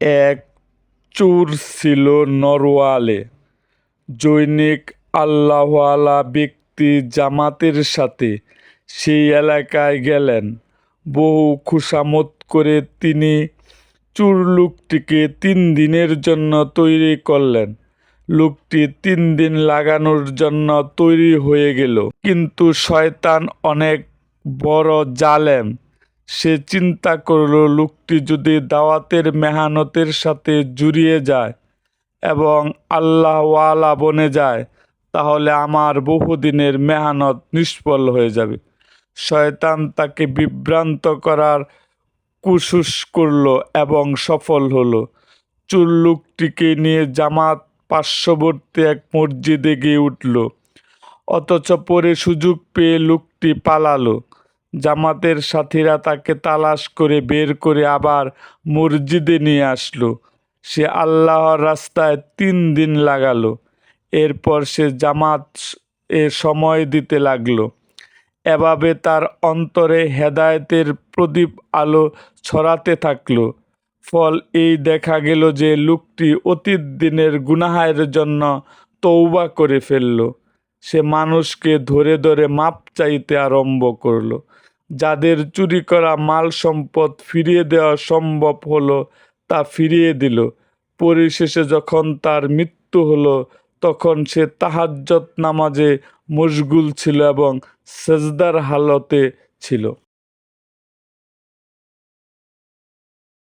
এক চুর ছিল নরওয়ালে। জৈনিক আল্লাহওয়ালা ব্যক্তি জামাতের সাথে সেই এলাকায় গেলেন। বহু খুশামত করে তিনি চোর লোকটিকে তিন দিনের জন্য তৈরি করলেন। লোকটি তিন দিন লাগানোর জন্য তৈরি হয়ে গেল। কিন্তু শয়তান অনেক বড় জালেম। সে চিন্তা করল, লোকটি যদি দাওয়াতের মেহানতের সাথে জুড়িয়ে যায় এবং আল্লাহওয়ালা বনে যায়, তাহলে আমার বহুদিনের মেহানত নিষ্ফল হয়ে যাবে। শয়তান তাকে বিভ্রান্ত করার কুসুস করল এবং সফল হলো। চুল লোকটিকে নিয়ে জামাত পার্শ্ববর্তী এক মসজিদে গিয়ে উঠল, অথচ পরে সুযোগ পেয়ে লোকটি পালালো। জামাতের সাথীরা তাকে তালাশ করে বের করে আবার মসজিদে নিয়ে আসলো। সে আল্লাহর রাস্তায় তিন দিন লাগালো। এরপর সে জামাত এ সময় দিতে লাগল। এভাবে তার অন্তরে হেদায়তের প্রদীপ আলো ছড়াতে থাকল। ফল এই দেখা গেল যে লোকটি অতীত দিনের গুনাহের জন্য তৌবা করে ফেলল। সে মানুষকে ধরে ধরে মাপ চাইতে আরম্ভ করল। যাদের চুরি করা মাল সম্পদ ফিরিয়ে দেওয়া সম্ভব হলো, তা ফিরিয়ে দিল। পরিশেষে যখন তার মৃত্যু হলো, তখন সে তাহাজ্জত নামাজে মশগুল ছিল এবং সেজদার হালতে ছিল।